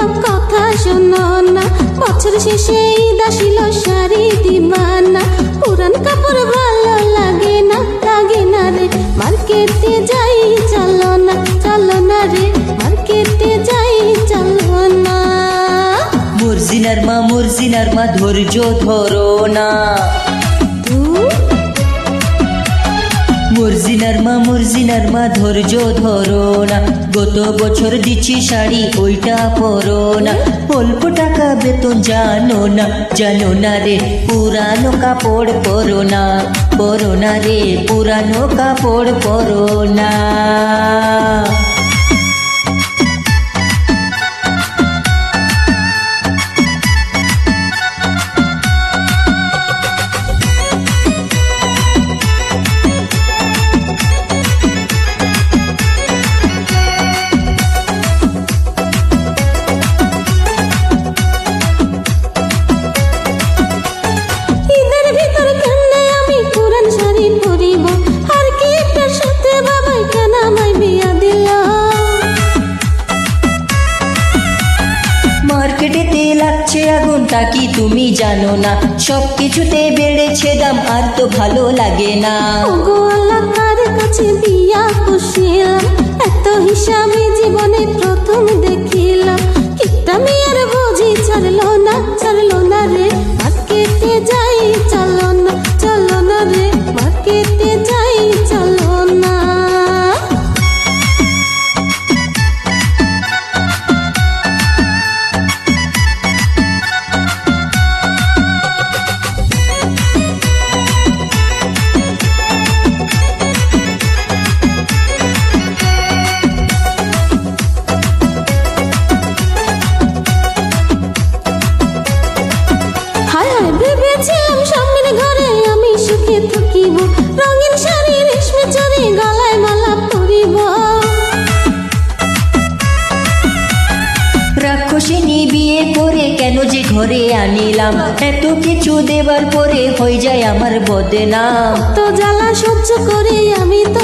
বাপ কথা শোনো না। বছর শেষে ঈদ আসিল শাড়ি দিবানা। পুরান কাপড় ভালো লাগে না লাগে না রে। মার্কেটে যাই চলো না চলো না রে। মার্কেটে যাই চলো না। মুরজিনার মা মুরজিনার মা, ধৈর্য ধরো না। মুরজিনার মা মুরজিনার মা, ধৈর্য ধরো না। গত বছর দিচ্ছি শাড়ি, ওইটা পরো না। অল্প টাকা বেতন জানো না জানো না রে, পুরানো কাপড় পরো না পরো না রে, পুরানো কাপড় পরো না। কি তুমি জানো না? সব কিছুতে বেড়েছে দাম, আর তো ভালো লাগে না। ওগো কাছে বিয়া এত হিসাবে ঘরে আনিলাম। এত কিছু দেবার পরে হয়ে যায় আমার বদনাম। তো জ্বালা সহ্য করে আমি তোমার